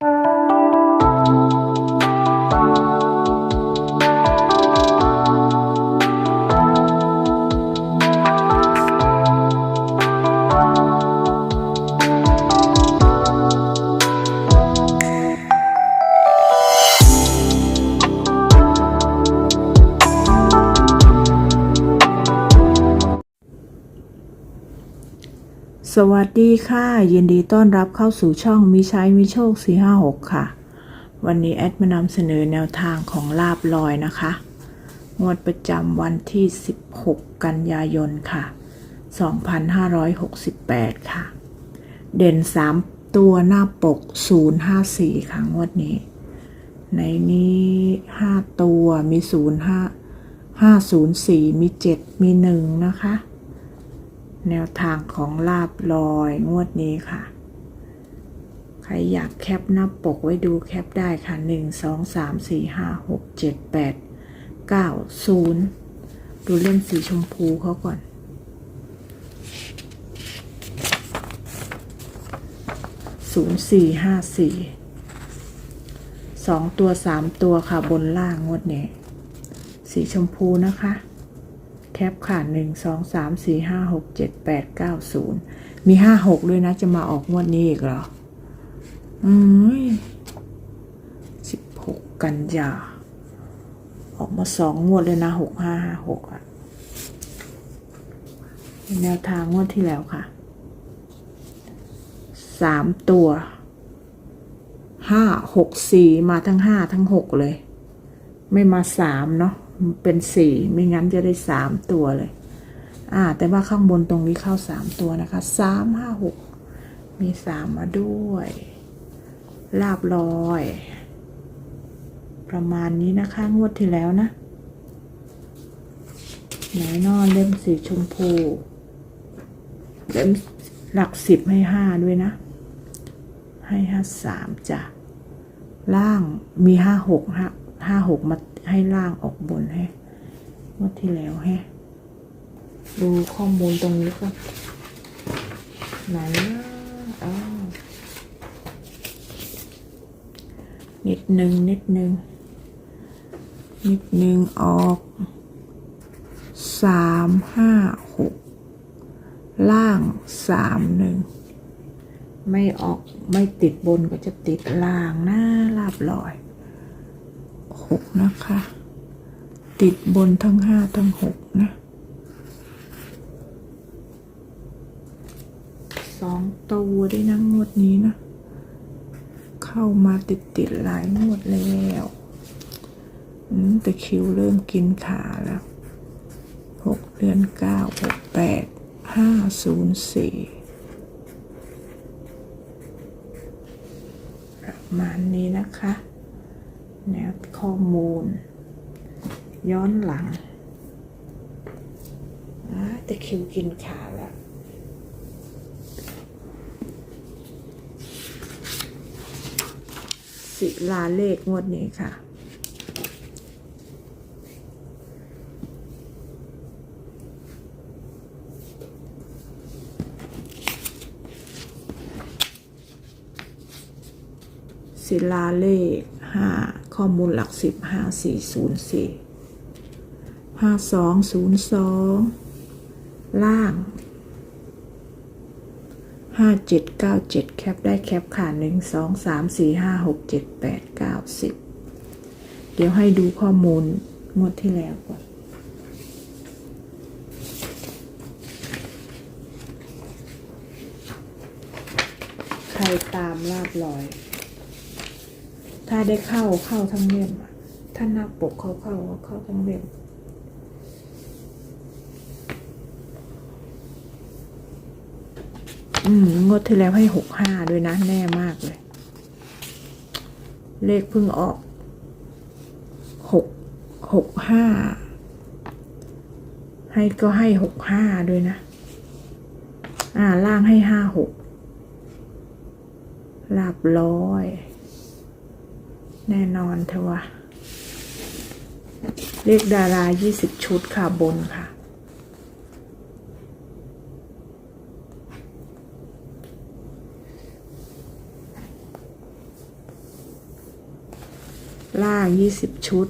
you สวัสดีค่ะ ยินดีต้อนรับเข้าสู่ช่องมิใช้มิโชค 456 ค่ะ วันนี้แอดมานำเสนอแนวทางของลาบลอยนะคะ งวดประจำวันที่ 16 กันยายนค่ะ 2568 ค่ะ เด่น 3 ตัวหน้าปก 054 ค่ะ งวดนี้ ในนี้ 5 ตัวมี 05 504 มี 7 มี 1 นะคะ แนวทางของลาบลอยงวดนี้ค่ะ ใครอยากแคปหน้าปกไว้ดูแคปได้ค่ะ 1 2 3 4 5 6 7 8 9 0 ดูเล่มสีชมพูเขาก่อนศูนย์สี่ห้าสี่สองตัวสามตัวค่ะบนล่างงวดนี้ สีชมพูนะคะ แคปค่ะหนึ่งสองสามสี่ห้าหกเจ็ดแปดเก้าศูนย์มีห้าหกด้วยนะ จะมาออกงวดนี้อีกเหรอ อืมสิบหกกันยาออกมาสองงวดเลยนะหกห้าห้าหกอะแนวทางงวดที่แล้วค่ะสามตัวห้าหกสี่มาทั้งห้าทั้งหกเลย ไม่มาสามเนาะ เป็นสี่ไม่งั้นจะได้สามตัวเลย อ่า แต่ว่าข้างบนตรงนี้เข้าสามตัวนะคะสามห้าหกมีสามมาด้วย ลาบลอย ประมาณนี้นะคะ งวดที่แล้วนะไหนนอนเล่มสีชมพูเล่มหลักสิบให้ห้าด้วยนะ ให้ห้าสามจ้ะล่างมีห้าหกห้าห้าหกมา ให้ล่างออกบนให้งวดที่แล้วให้ดูข้อมูลตรงนี้ก่อนไหนนะอ้าวนิดหนึ่งนิดหนึ่งนิดหนึ่งออกสามห้าหกล่างสามหนึ่งไม่ออกไม่ติดบนก็จะติดล่างหน้าลาบลอย หกนะคะ ติดบนทั้งห้าทั้งหกนะสองตัวได้นะงวดนี้นะ เข้ามาติดติดหลายงวดแล้วแต่คิวเริ่มกินขาแล้วหกเดือนเก้าหกแปดห้าศูนย์สี่ประมาณนี้นะคะ นวข้อมูล ย้อนหลังแต่คิวกินขาล้วสิลาเลขงวดนี้ค่ะศิลาเลขห้า ข้อมูลหลักสิบห้าสี่ศูนย์สี่ห้าสองศูนย์สองล่างห้าเจ็ดเก้าเจ็ดแคปได้แคปค่ะหนึ่งสองสามสี่ห้าหกเจ็ดแปดเก้าสิบเดี๋ยวให้ดูข้อมูลงวดที่แล้วก่อนใครตามลาบลอย ถ้าได้เข้าเข้าทั้งเล่มถ้าหน้าปกเข้าเข้าเข้าทั้งเล่มอืมงวดที่แล้วให้หกห้าด้วยนะแน่มากเลย เลขเพิ่งออกหกหกห้าให้ก็ให้หกห้าด้วยนะ อ่าล่างให้ห้าหกลาบร้อย แน่นอนเทวะเรียกดารายี่สิบชุดค่ะบนค่ะ ล่างยี่สิบชุด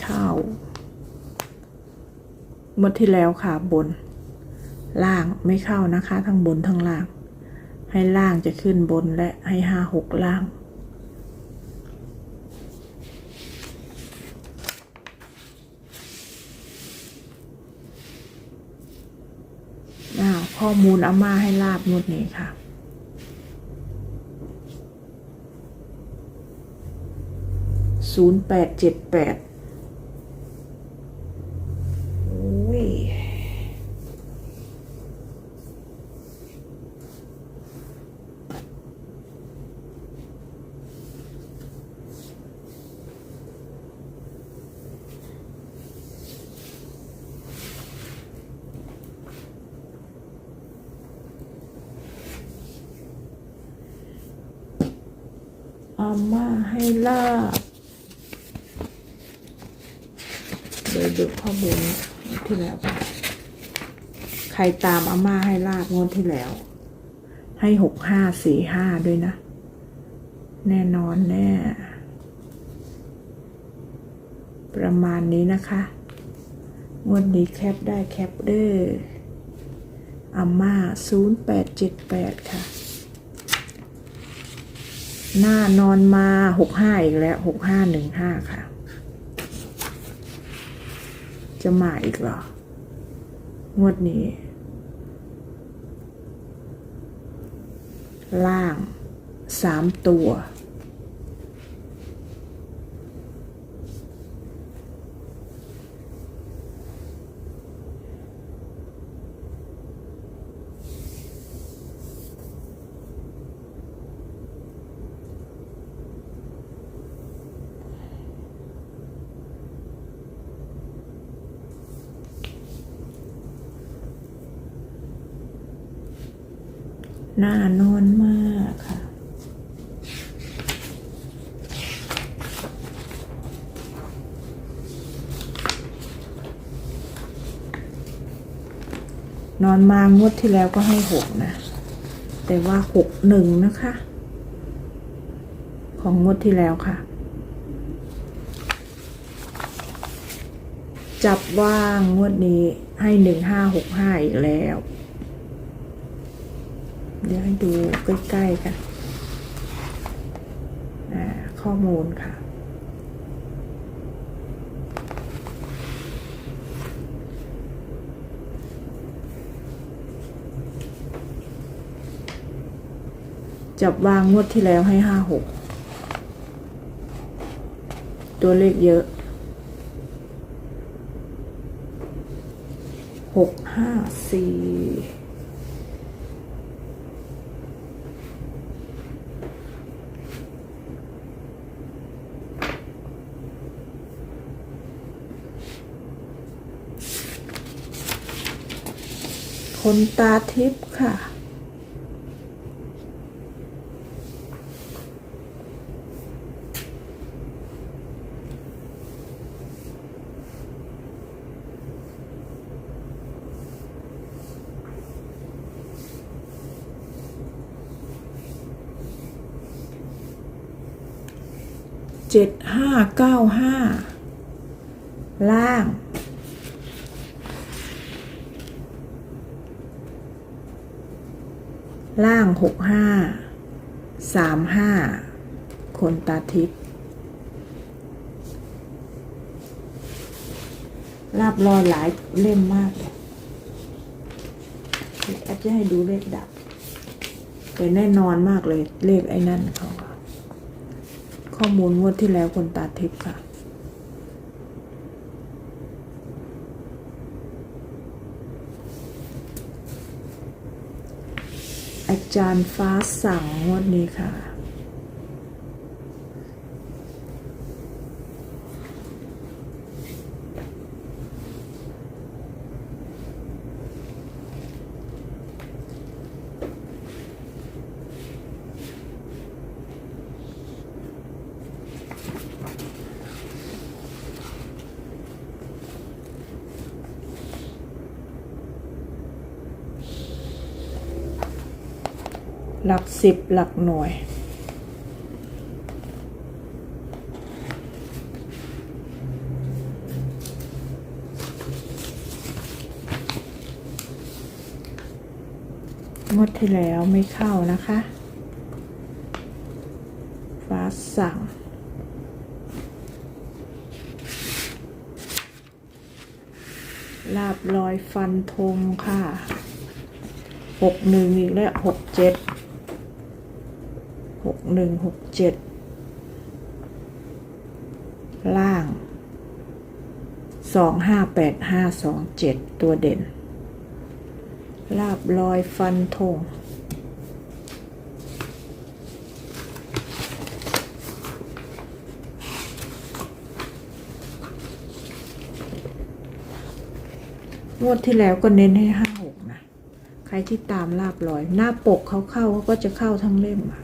เข้าเมื่อที่แล้วค่ะบน ล่างไม่เข้านะคะ ทั้งบนทั้งล่าง ให้ล่างจะขึ้นบนและให้ห้าหกล่างอ้าวข้อมูลอาม่าให้ลาบงวดนี้ค่ะ ศูนย์แปดเจ็ดแปดโอ้ย อาม่าให้ลาบ เดี๋ยวดูข้อมูลที่แล้วค่ะ ใครตามอาม่าให้ลาบงวดที่แล้ว ให้หกห้าสี่ห้าด้วยนะ แน่นอนแน่ ประมาณนี้นะคะงวดนี้แคปได้แคปเด้ออาม่าศูนย์แปดเจ็ดแปดค่ะ หน้านอนมาหกห้าอีกแล้วหกห้าหนึ่งห้าค่ะ จะมาอีกเหรอ งวดนี้ ล่างสามตัว น่านอนมากค่ะ นอนมางวดที่แล้วก็ให้หกนะ แต่ว่าหกหนึ่งนะคะ ของงวดที่แล้วค่ะ จับว่างงวดนี้ให้หนึ่งห้าหกห้าอีกแล้ว เดี๋ยวให้ดูใกล้ๆกันข้อมูลค่ะ จับวางงวดที่แล้วให้ห้าหกตัวเลขเยอะหกห้าสี่ คนตาทิพย์ค่ะ เจ็ดห้าเก้าห้า ล่าง ล่างหกห้าสามห้าคนตาทิพย์ลาบลอยหลายเล่มมากเลยแอดจะให้ดูเลขดับ แต่แน่นอนมากเลยเลขไอ้นั่นเขาข้อมูลงวดที่แล้วคนตาทิพย์ค่ะ จารย์ฟ้าสั่งงวดนี้ค่ะ หลักสิบหลักหน่วย งวดที่แล้วไม่เข้านะคะ ฟ้าสั่งลาบลอยฟันธงค่ะหกหนึ่งอีกแล้วหกเจ็ด หนึ่งหกเจ็ดล่างสองห้าแปดห้าสองเจ็ดตัวเด่น ลาบลอยฟันธงงวดที่แล้วก็เน้นให้ห้าหกนะ ใครที่ตามลาบลอย หน้าปกเขาเข้าเขาก็จะเข้าทั้งเล่มอะ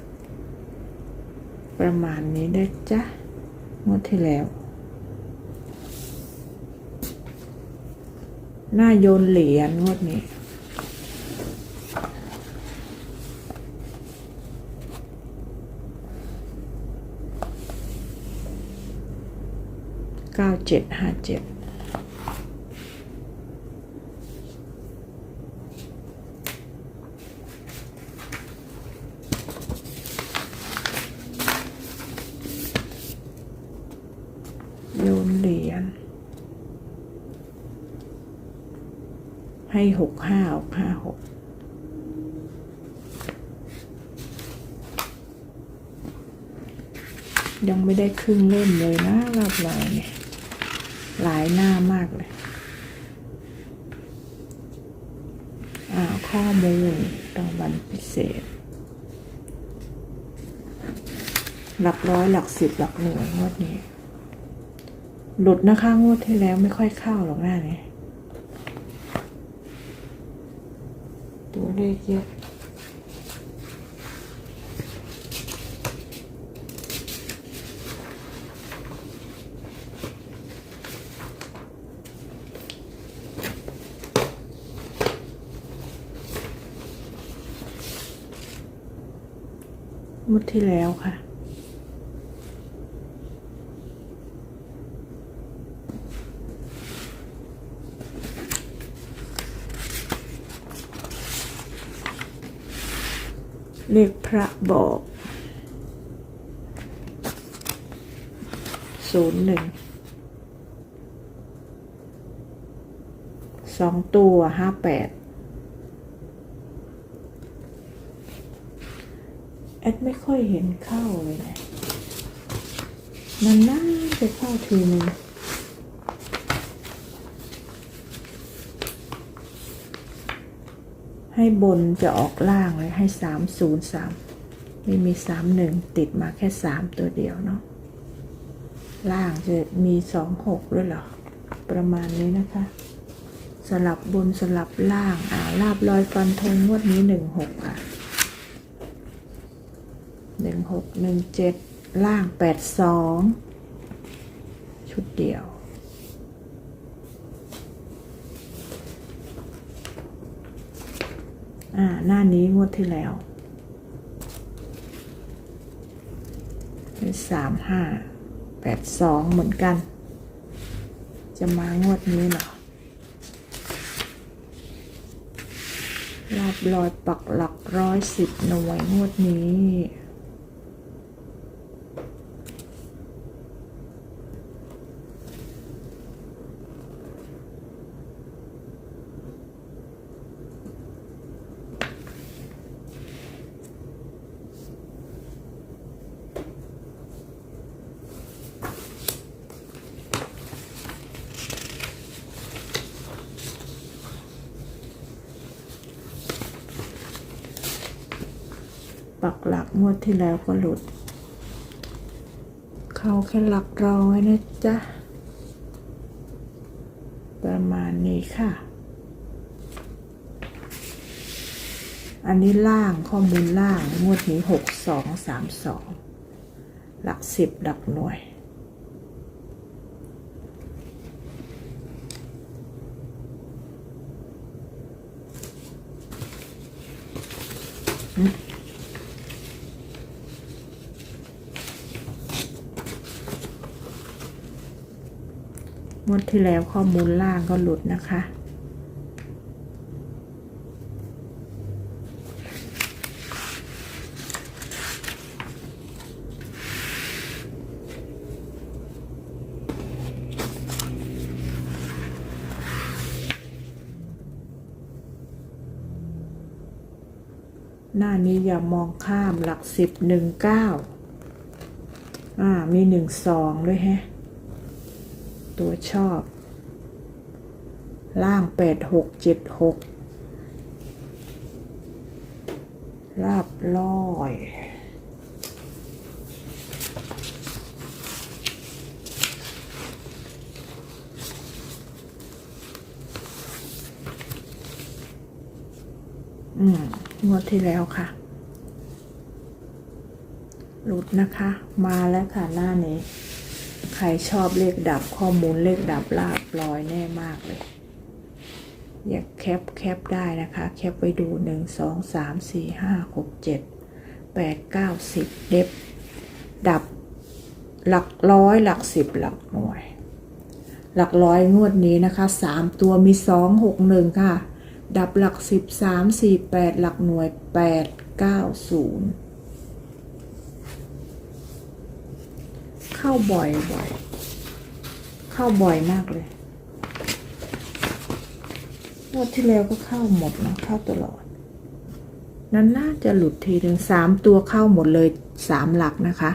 ประมาณนี้ได้จ้ะงวดที่แล้ว หน้าโยนเหรียญงวดนี้เก้าเจ็ดห้าเจ็ด โยนเหรียญให้หกห้าออกห้าหกยังไม่ได้ค รึ่งเล่มเลยนะรอบลอยเนี่ยหลายหน้ามากเลยอ่าข้อมูลรางวัลพิเศษ หลักร้อยหลักสิบหลักหน่วยงวดนี้ หลุดนะคะงวดที่แล้วไม่ค่อยเข้าหรอกหน้านี้ตัวเลขเยอะ งวดที่แล้วค่ะ เลขพระบอกศูนย์หนึ่งสองตัวห้าแปดแอ ดไม่ค่อยเห็นเข้าเลยนะมันน่าจะเข้าทีหนึ่งให้บนจะออกล่างเลยให้สามศูนย์สามไม่มีสามหนึ่งติดมาแค่สามตัวเดียวเนาะล่างจะมีสองหกด้วยเหรอ ประมาณนี้นะคะ สลับบนสลับล่างอ่าลาบลอยฟันธงงวดนี้หนึ่งหกอะ หนึ่งหกหนึ่งเจ็ดล่างแปดสองชุดเดียว อ่า หน้านี้งวดที่แล้วเป็นสามห้าแปดสองเหมือนกัน จะมางวดนี้เหรอลาบลอยปักหลักร้อยสิบหน่วยงวดนี้ งวดที่แล้วก็หลุด เขาแค่หลักร้อยนะจ๊ะ ประมาณนี้ค่ะ อันนี้ล่างข้อมูลล่าง งวดนี้หกสองสามสองหลักสิบหลักหน่วยอ งวดที่แล้วข้อมูลล่างก็หลุดนะคะ หน้านี้อย่ามองข้ามหลักสิบหนึ่งเก้าอ่า มีหนึ่งสองด้วยแฮะ ตัวชอบ ล่างแปดหกเจ็ดหกลาบลอยอืมงวดที่แล้วค่ะ หลุดนะคะ มาแล้วค่ะหน้านี้ ใครชอบเลขดับข้อมูลเลขดับลาบลอยแน่มากเลย อยากแคปแคปได้นะคะ แคปไปดูหนึ่งสองสามสี่ห้าหกเจ็ดแปดเก้าสิบเด็บดับหลักร้อยหลักสิบหลักหน่วย หลักร้อยงวดนี้นะคะสามตัวมีสองหกหนึ่งค่ะ ดับหลักสิบสามสี่แปดหลักหน่วยแปดเก้าศูนย์ เข้าบ่อยบ่อยเข้าบ่อยมากเลยงวดที่แล้วก็เข้าหมดนะเข้าตลอด นั้นน่าจะหลุดทีถึงสามตัวเข้าหมดเลยสามหลักนะคะ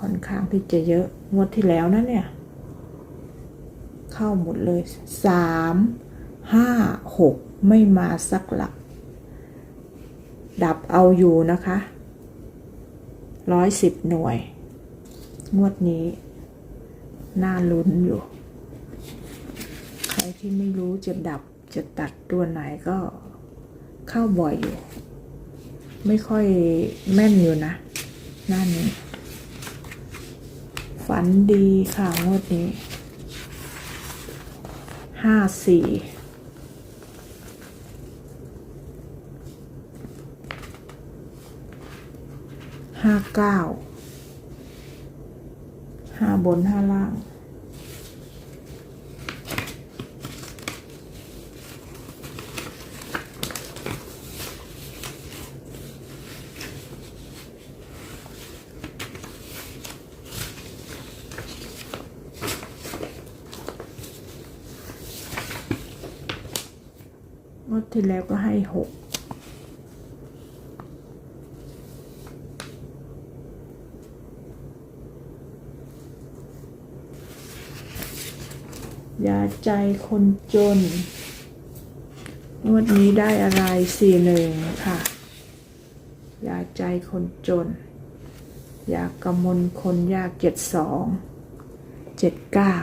ค่อนข้างที่จะเยอะงวดที่แล้วนะเนี่ย เข้าหมดเลยสามห้าหกไม่มาสักหลัก ดับเอาอยู่นะคะ ร้อยสิบหน่วย งวดนี้ น่าลุ้นอยู่ ใครที่ไม่รู้จะดับจะตัดตัวไหนก็เข้าบ่อยอยู่ ไม่ค่อยแม่นอยู่นะ หน้านี้ ฝันดีค่ะงวดนี้ห้าสี่ ห้าเก้าห้าบนห้าล่าง งวดที่แล้วก็ให้หก ยาใจคนจน งวดนี้ได้อะไรสี่หนึ่งค่ะยาใจคนจนยากำมลคนยากเจ็ดสองเจ็ดเก้า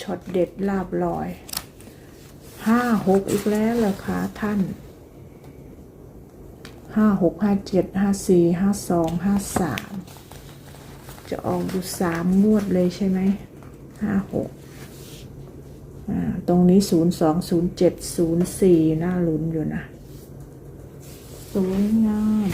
ช็อตเด็ดลาบลอยห้าหกอีกแล้วเหรอคะท่านห้าหกห้าเจ็ดห้าสี่ห้าสองห้าสามจะออกอยู่สามงวดเลยใช่ไหมห้าหกตรงนี้ศูนย์สองศูนย์เจ็ดศูนย์สี่น่าลุ้นอยู่นะสวยงาม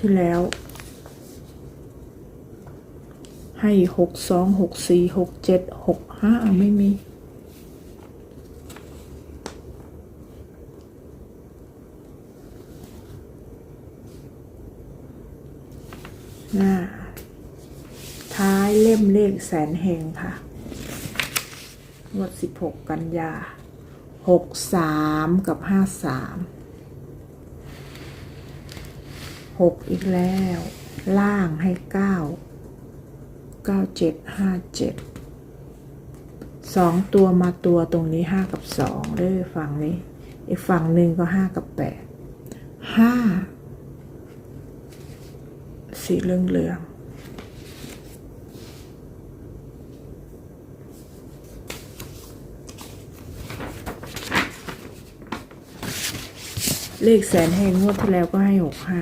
ที่แล้ว ให้หกสองหกสี่หกเจ็ดหกห้าไม่มีน่าท้ายเล่มเลขแสนแห่งค่ะงวดสิบหกกันยาหกสามกับห้าสาม หกอีกแล้ว ล่างให้เก้าเก้าเจ็ดห้าเจ็ดสองตัวมาตัวตรงนี้ห้ากับสองเด้อฝั่งนี้ อีกฝั่งหนึ่งก็ห้ากับแปดห้าสีเหลืองเหลืองเลขแสนให้งวดที่แล้วก็ให้หกห้า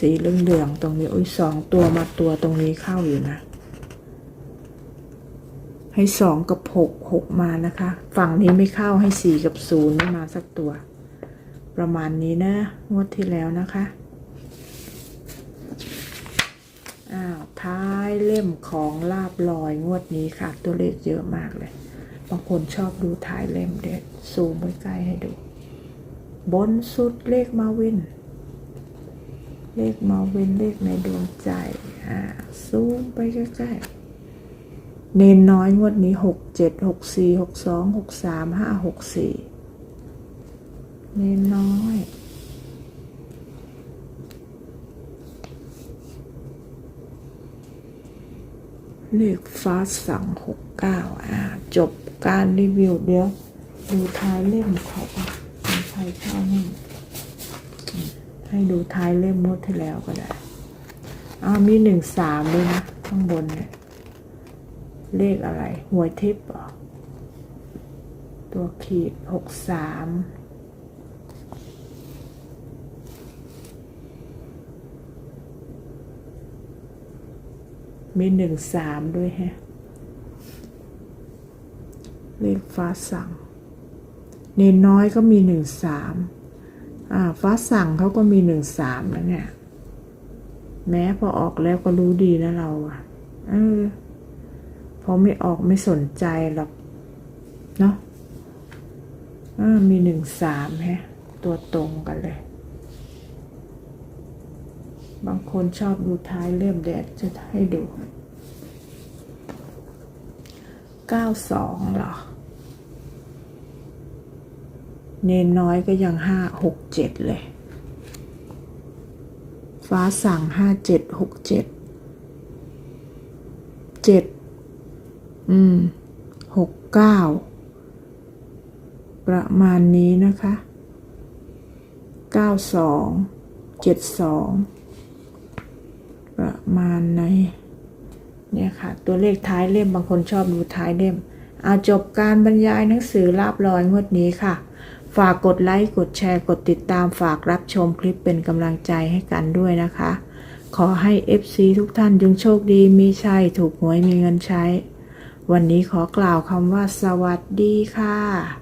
สีเหลืองๆตรงนี้อุ้ยสองตัวมาตัวตรงนี้เข้าอยู่นะ ให้สองกับหกหกมานะคะ ฝั่งนี้ไม่เข้าให้สี่กับศูนย์ไม่มาสักตัว ประมาณนี้นะงวดที่แล้วนะคะอ้าวท้ายเล่มของลาบลอยงวดนี้ค่ะ ตัวเลขเยอะมากเลยบางคนชอบดูท้ายเล่มเด็ดซูมไว้ใกล้ให้ดู บนสุดเลขมาวิน เลขมาเวนเลขในดวงใจ อ่า ซูมไปใกล้ๆ เนนน้อยงวดนี้หกเจ็ดหกสี่หกสองหกสามห้าหกสี่เนนน้อยเลขฟ้าสั่งหกเก้าอ่า จบการรีวิวเดี๋ยว ดูท้ายเล่มเขาอะใครเข้านี่ ให้ดูท้ายเล่มงวดที่แล้วก็ได้อ้าวมีหนึ่งสามด้วยนะ ข้างบนเนี่ย เลขอะไร หวยทิพย์เหรอตัวขีดหกสามมีหนึ่งสามด้วยแฮะ เลขฟ้าสั่ง เนน้อยก็มีหนึ่งสาม ฟ้าสั่งเขาก็มีหนึ่งสามแล้วเนี่ย แม้พอออกแล้วก็รู้ดีนะเราอะเออพอไม่ออกไม่สนใจหรอกเนาะอ่ามีหนึ่งสามแฮะ ตัวตรงกันเลย บางคนชอบดูท้ายเล่มแดดจะให้ดูเก้าสองเหรอ เนนน้อยก็ยังห้าหกเจ็ดเลย ฟ้าสั่งห้าเจ็ดหกเจ็ดเจ็ดอืมหกเก้าประมาณนี้นะคะเก้าสองเจ็ดสองประมาณในเนี่ยค่ะ ตัวเลขท้ายเล่มบางคนชอบดูท้ายเล่ม เอาจบการบรรยายหนังสือลาบลอยงวดนี้ค่ะ ฝากกดไลค์ กดแชร์ กดติดตาม ฝากรับชมคลิปเป็นกำลังใจให้กันด้วยนะคะ ขอให้ FC ทุกท่านจงโชคดี มีชัย ถูกหวย มีเงินใช้ วันนี้ขอกล่าวคำว่าสวัสดีค่ะ